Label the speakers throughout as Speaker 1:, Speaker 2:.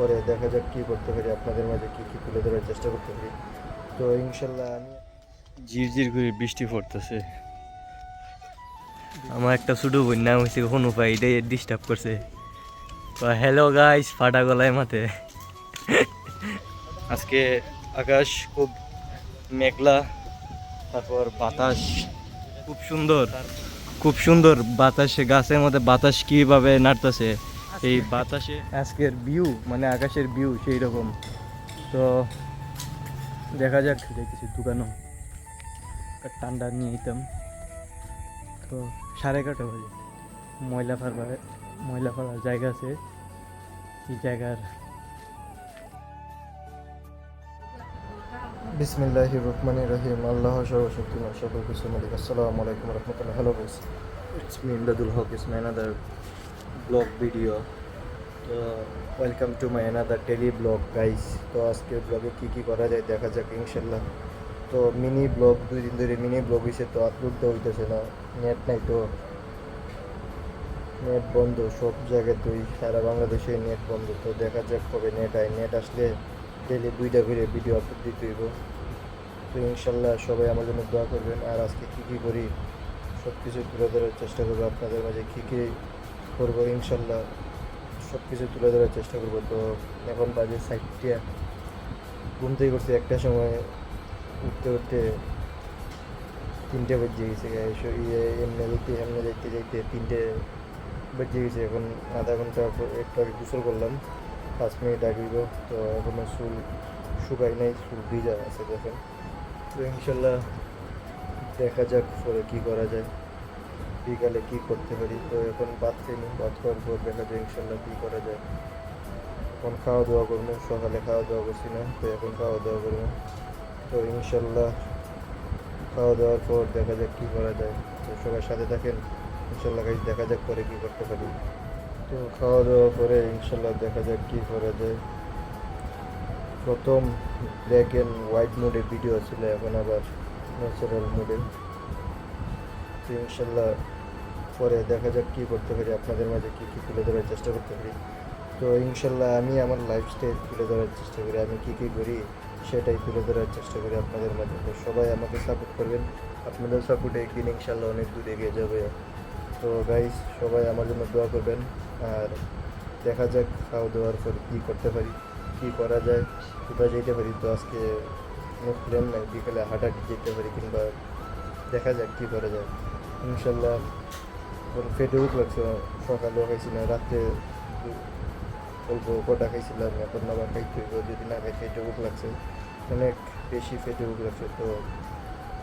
Speaker 1: পরে দেখা যাক কী করতে পারি আপনাদের মাঝে কী কী তুলে ধরার চেষ্টা করতে পারি। তো ইনশাল্লাহ আমি
Speaker 2: ঝিরঝির করে বৃষ্টি পড়তেছে। আমার একটা ছোটো বোন নাম হয়েছে কোনো উপায় এটাই ডিস্টার্ব করছে। হ্যালো গাইস ফাটা গলায় মাথে আজকে আকাশ খুব মেঘলা তারপর বাতাস খুব সুন্দর খুব সুন্দর বাতাসে গাছের মধ্যে বাতাস কীভাবে নাড়তেছে। এই বাতাসে আজকের ভিউ মানে আকাশের ভিউ সেই রকম তো দেখা যাক দেখতেছি দোকানও একটা ঠান্ডা নিয়ে নিতাম। তো সাড়ে এগারোটা বাজে। ময়লা ফেলবার ময়লা ফেলার জায়গা আছে। এই জায়গার।
Speaker 1: বিসমিল্লাহ রহমান রহিম। আল্লাহ সর্বশক্তিমান সকল কিছু মালিক। আসসালামু আলাইকুম রহমতুল্লাহ। Hello guys it's me Imdadul Haque is my another vlog video তো welcome to my another daily vlog guys তো আজকে ব্লগে কী কী করা যায় দেখা যাক ইনশাল্লাহ তো মিনি ব্লগ দুই দিন ধরে মিনি ব্লগ হয়েছে তো আপলোড তো হইতেছে না। নেট নাই তো। নেট বন্ধ, সব জায়গায় তুই সারা বাংলাদেশে নেট বন্ধ। তো দেখা যাক কবে নেট আয়। নেট আসলে ডেলি দুইটা করে ভিডিও আপলোড দিতে হইব। তো ইনশাল্লাহ সবাই আমার জন্য দোয়া করবেন। আর আজকে কী কী করি সব কিছু তুলে ধরার চেষ্টা করব। আপনাদের মাঝে কী কী করব, ইনশাল্লাহ। সব কিছু তুলে ধরার চেষ্টা করব। তো এখন বাজে সাইডটা ঘুম থেকে করছি একটা সময়। উঠতে উঠতে তিনটে বেজে গেছে ইয়ে এমনি দেখতে এমনি দেখতে যেতে তিনটে বেজে গেছে। এখন আধা ঘণ্টা একটু আগে গোসল করলাম। পাঁচ মিনিট আগে। তো এখনও চুল শুকাই নাই, চুল ভিজা আছে দেখেন। তো ইনশাল্লাহ দেখা যাক পরে কী করা যায়। বিকালে কী করতে পারি? তো এখন খেয়ে নিই পর দেখা যায় ইনশাল্লাহ কী করা যায়? এখন খাওয়া দাওয়া করব, সকালে খাওয়া দাওয়া করছি না, তো এখন খাওয়া দাওয়া করব। তো ইনশাল্লাহ খাওয়া দাওয়ার পর দেখা যাক কী করা যায়। তো সবার সাথে থাকেন, ইনশাল্লাহ গাইজ দেখা যাক পরে কী করতে পারি। তো খাওয়া দাওয়া করে ইনশাল্লাহ দেখা যাক কী করা যায়। প্রথম ব্ল্যাক অ্যান্ড হোয়াইট মোডে ভিডিও ছিল, এখন আবার ন্যাচারাল মোডে তো ইনশাল্লাহ পরে দেখা যাক কী করতে পারি, আপনাদের মাঝে কী কী তুলে ধরার চেষ্টা করতে পারি। তো ইনশাল্লাহ আমি আমার লাইফস্টাইল তুলে ধরার চেষ্টা করি, আমি কী কী করি সেটাই তুলে ধরার চেষ্টা করি আপনাদের মাঝে। তো সবাই আমাকে সাপোর্ট করবেন, আপনাদের সাপোর্টে একদিন ইনশাল্লাহ অনেক দূর এগিয়ে যাবে। তো গাইস সবাই আমার জন্য দোয়া করবেন, আর দেখা যাক খাওয়া দাওয়ার পর কী করতে পারি, কী করা যায়, কোথায় যেতে পারি। তো আজকে কোনো প্ল্যান নাই, বিকেলে হাঁটাহাঁটি যেতে পারি কিংবা দেখা যাক কী করা যায়। ইনশাল্লাহ পেটে উঠ লাগছে সকালেও খাইছি না রাত্রে অল্প কটা খাইছিলাম এখন আবার খাইতে যদি না খাই পেটে উঠ লাগছে অনেক বেশি পেটে উঠ লাগছে তো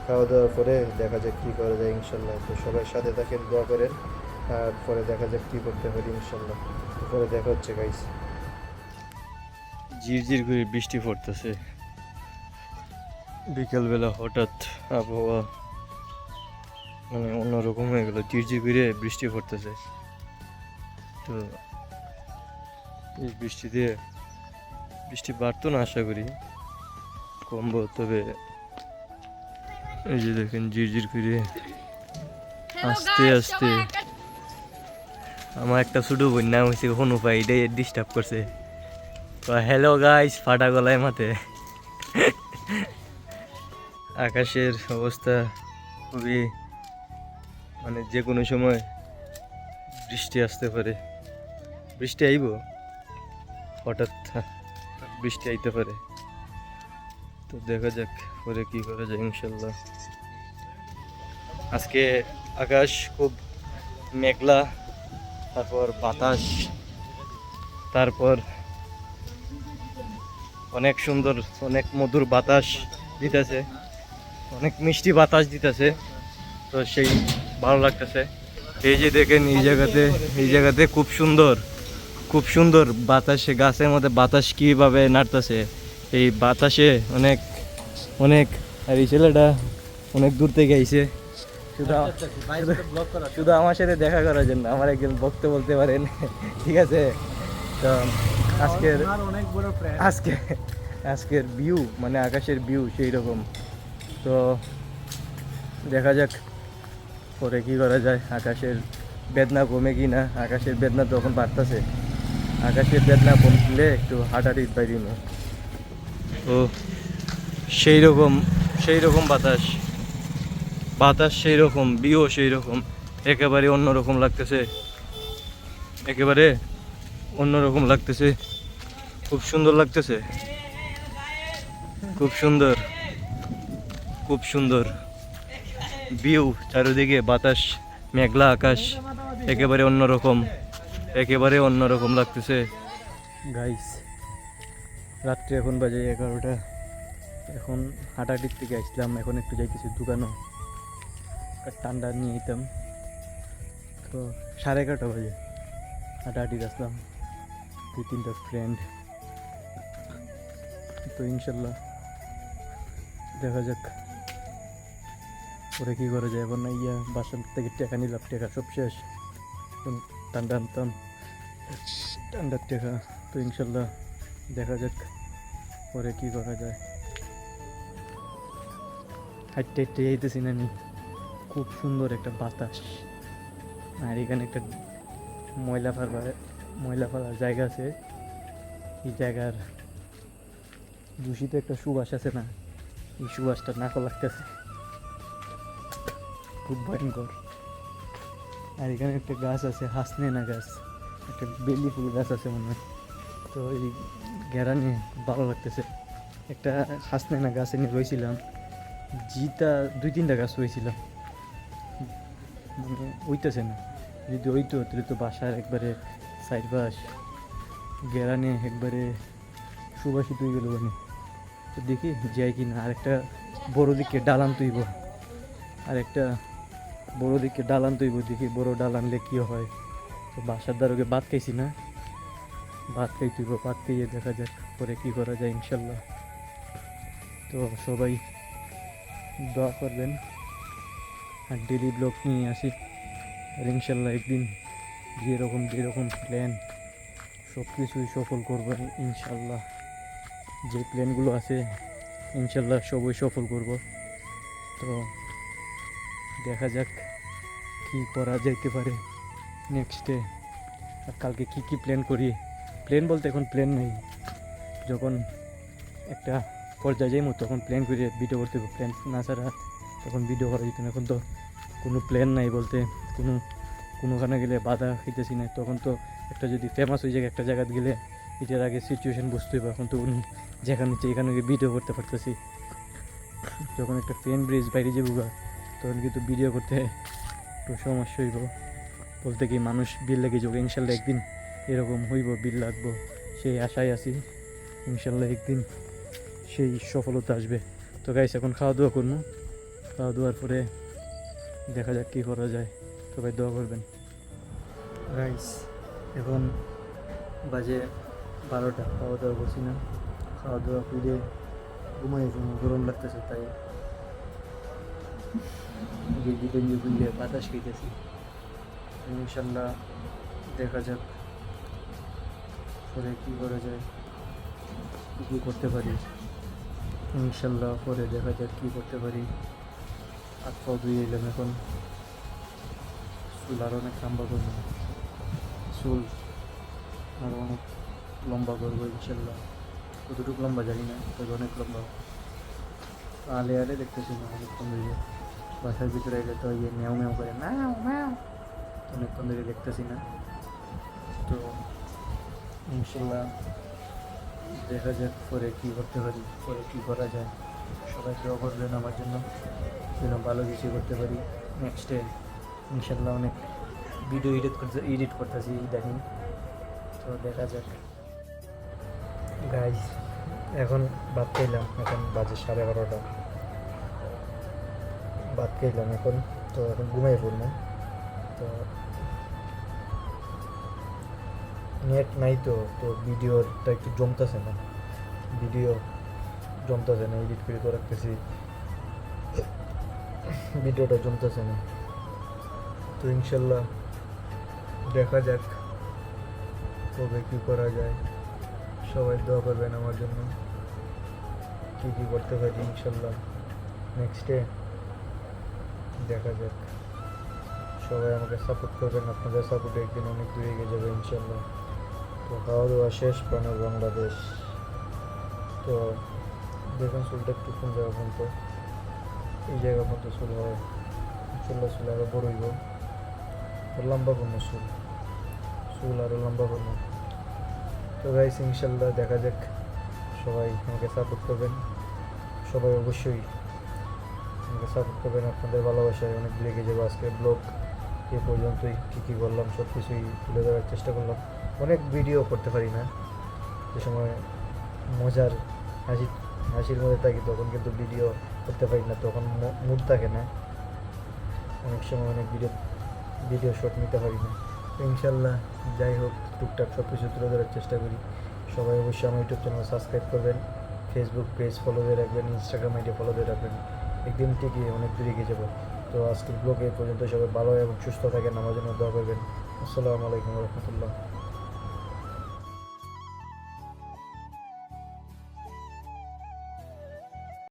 Speaker 1: খাওয়া দাওয়ার পরে দেখা যাক কী করা যায় ইনশাল্লাহ তো সবাই সাথে থাকেন দোয়া করেন আর পরে দেখা যাক কী করতে পারি ইনশাল্লাহ পরে দেখা হচ্ছে গাইস
Speaker 2: ঝিরঝির করে বৃষ্টি পড়তেছে বিকেলবেলা হঠাৎ আবহাওয়া মানে অন্যরকম হয়ে গেল। ঝিরঝির করে বৃষ্টি পড়তেছে। তো এই বৃষ্টিতে বৃষ্টি বাড়তো না আশা করি। কমবো তবে এই যে দেখেন ঝিরঝির করে আস্তে আস্তে। আমার একটা ছোটো বোন নাম হয়েছে কোনো উপায় এটাই ডিস্টার্ব করছে হ্যালো গাইস ফাটা গলায় মাথে আকাশের অবস্থা খুবই মানে যে কোনো সময় বৃষ্টি আসতে পারে। বৃষ্টি আইব। হঠাৎ বৃষ্টি আইতে পারে। তো দেখা যাক পরে কি করা যায় ইনশাল্লাহ। আজকে আকাশ খুব মেঘলা, তারপর বাতাস, তারপর অনেক সুন্দর, অনেক মধুর বাতাস দিতেছে। অনেক মিষ্টি বাতাস দিতেছে। তো সেই ভালো লাগতেছে। এই যে দেখেন এই জায়গাতে এই জায়গাতে খুব সুন্দর খুব সুন্দর বাতাসে গাছের মধ্যে বাতাস কীভাবে নাড়তেছে। এই বাতাসে অনেক অনেক আর এই ছেলেটা অনেক দূর থেকে আইছে। শুধু শুধু আমার সাথে দেখা করার জন্য আমার একজন বক্ত বলতে পারেন। ঠিক আছে? তো আজকের
Speaker 3: অনেক বড়
Speaker 2: আজকে আজকের ভিউ মানে আকাশের ভিউ সেই রকম তো দেখা যাক। পরে কি করা যায়? আকাশের বেদনা কমে কি না? আকাশের বেদনা তখন বাড়তেছে। আকাশের বেদনা কমলে একটু হাঁটাহাঁটি বাইরে না তো সেই রকম সেই রকম বাতাস। বাতাস সেই রকম বিও সেই রকম একেবারে অন্যরকম লাগতেছে। একেবারে অন্যরকম লাগতেছে। খুব সুন্দর লাগতেছে। খুব সুন্দর। খুব সুন্দর। ভিউ, চারিদিকে বাতাস, মেঘলা আকাশ, একেবারে অন্যরকম একেবারে অন্যরকম লাগতেছে। গাইস রাত্রে এখন বাজে এগারোটা। এখন হাঁটাহাটির থেকে আসলাম, এখন একটু যাইতেছি দোকানও। ঠান্ডা নিয়ে যেতাম তো সাড়ে এগারোটা বাজে। হাঁটাহাঁটি আসলাম। দুই তিনটা ফ্রেন্ড তো ইনশাল্লাহ দেখা যাক। পরে কী করা যায় এখন ইয়া, বাসার থেকে টেকা নিলাম, টেকা সব শেষ। ঠান্ডা আনতাম ঠান্ডার টেকা। তো ইনশাল্লাহ দেখা যাক পরে কী করা যায়। হাঁটতে হাঁটতে যাইতেছি না নি খুব সুন্দর একটা বাতাস। আর এখানে একটা ময়লা ফেলার ময়লা ফেলার জায়গা আছে। এই জায়গার দূষিত একটা সুবাস আছে না? এই সুবাসটা নাকল লাগতেছে। খুব ভয়ঙ্কর। আর এখানে একটা গাছ আছে, হাসনেনা গাছ। একটা বেলি ফুল গাছ আছে মনে হয়। তো এই ঘেরা নিয়ে ভালো লাগতেছে। একটা হাসনেনা গাছ এনে রয়েছিলাম জিতা দুই তিনটা গাছ রয়েছিলাম মানে ওইতেছে না। যদি ওইতো তাহলে তো বাসার একবারে সাইড বাস। গেরানে একবারে সুবাসিত হয়ে গেল মানে তো দেখি, যাই কি না আরেকটা বড় দিকে ডালান তুইব। আরেকটা বড় দিকে ডালান তুইব দেখি, বড় ডাল আনলে কী হয়? তো বাসার দ্বারকে বাদ খাইছি না। ভাত খাই তুইব ভাত খাইয়ে দেখা যাক পরে কী করা যায় ইনশাল্লাহ। তো সবাই দোয়া করবেন। আর ডেলি ব্লগ নিয়ে আসি। আর ইনশাল্লাহ একদিন যেরকম যেরকম প্ল্যান সব কিছুই সফল করব ইনশাল্লাহ। যে প্ল্যানগুলো আছে, ইনশাল্লাহ সবই সফল করব। তো দেখা যাক কি করা যাইতে পারে নেক্সটে আর কালকে কি কি প্ল্যান করি? প্ল্যান বলতে এখন প্ল্যান নেই। যখন একটা পর্যায়ে যাইমো, তখন প্ল্যান করে ভিডিও করতে প্ল্যান না ছাড়া তখন ভিডিও করা যেত না। এখন তো কোনো প্ল্যান নাই বলতে। কোনো, কোনোখানে গেলে বাধা খাইতেছি না। তখন তো একটা যদি ফেমাস হয়ে যায়, একটা জায়গায় গেলে এটার আগে সিচুয়েশন বুঝতে হবে। এখন তো কোনো যেখানে এখানে গিয়ে ভিডিও করতে পারতেছি। যখন একটা ফ্রেন্ড ব্রিজ বাইরে যাব তখন কিন্তু ভিডিও করতে একটু সমস্যা হইব। বলতে কি মানুষ বিল লেগে যাবে, ইনশাল্লাহ একদিন এরকম হইব, বিল লাগবো। সেই আশায় আছি, ইনশাল্লাহ একদিন সেই সফলতা আসবে। তো গাইস এখন খাওয়া দাওয়া করব। খাওয়া দাওয়ার পরে দেখা যাক কী করা যায়। সবাই দোয়া করবেন। গাইস এখন বাজে বারোটা খাওয়া দাওয়া করছি না। খাওয়া দাওয়া করে ঘুমাই গরম লাগতেছে, তাই গেঞ্জি টেঞ্জি খুললে বাতাস খেতেছি। ইনশাল্লাহ দেখা যাক পরে কী করা যায়, কী করতে পারি। ইনশাল্লাহ পরে দেখা যাক কী করতে পারি। হাত পাও ধুয়ে এলাম এখন। চুল আরও অনেক লম্বা করব। চুল আরও অনেক লম্বা করব ইনশাল্লাহ কতটুকু লম্বা জানি না, তবে অনেক লম্বা। আলে আলে দেখতেছি না অনেকক্ষণ ধরে বাসার ভিতরে এলে তো ইয়ে ম্যাও ম্যাও করে ম্যাও ম্যাও অনেকক্ষণ ধরে দেখতেছি না তো ইনশাল্লাহ দেখা যাক পরে কী করতে পারি পরে কী করা যায় সবাই দোয়া করবেন আমার জন্য যেন ভালো কিছু করতে পারি নেক্সটে ইনশাল্লাহ অনেক ভিডিও এডিট করতে এডিট করতেছি ইদানিং তো দেখা যাক গাইজ এখন ভাত খাইলাম এখন বাজে সাড়ে এগারোটা। ভাত খাইলাম এখন, তো এখন ঘুমাই পড়লাম তো নেট নাই তো তো ভিডিওটা একটু জমতেছে না। ভিডিও জমতেছে না এডিট করে তো রাখতেছি। ভিডিওটা জমতেছে না। তো ইনশাল্লাহ দেখা যাক কবে কী করা যায়। সবাই দোয়া করবেন আমার জন্য। কী কী করতে পারি ইনশাল্লাহ। নেক্সটে দেখা যাক। সবাই আমাকে সাপোর্ট করবেন, আপনাদের সাপোর্টে একদিন অনেক দূরে এগিয়ে যাবে ইনশাল্লাহ
Speaker 1: তো খাওয়া দাওয়া শেষ প্রাণের বাংলাদেশ। তো দেখুন, চুলটা একটু কোন জায়গা পর্যন্ত এই জায়গা পর্যন্ত চুল হয়। চুলটা চুল আরও বড় হইব। তো লম্বা করব চুল। চুল আরও লম্বা করব তো গাইস ইনশাল্লাহ দেখা যাক। সবাই আমাকে সাপোর্ট করবেন। সবাই অবশ্যই সাপোর্ট করবেন, আপনাদের ভালোবাসায় অনেক লেগে যাব আজকে ব্লগ এ পর্যন্তই, কী কী করলাম সব কিছুই তুলে ধরার চেষ্টা করলাম। অনেক ভিডিও করতে পারি না। যে সময় মজার হাসি, হাসির মধ্যে থাকি, তখন কিন্তু ভিডিও করতে পারি না, তখন মুড থাকে না। অনেক সময় অনেক ভিডিও ভিডিও শট নিতে পারি না। ইনশাল্লাহ, যাই হোক, টুকটাক সব কিছু তুলে ধরার চেষ্টা করি। সবাই অবশ্যই আমার ইউটিউব চ্যানেল সাবস্ক্রাইব করবেন। ফেসবুক পেজ ফলো দিয়ে রাখবেন ইনস্টাগ্রাম আইডি ফলো দিয়ে রাখবেন। একদিন ঠিকই অনেক দূরে গিয়ে যাব। তো আজকের ব্লগে পর্যন্ত সবাই ভালো এবং সুস্থ থাকেন, আমার জন্য দোয়া করবেন। আসসালামু আলাইকুম রহমতুল্লাহ।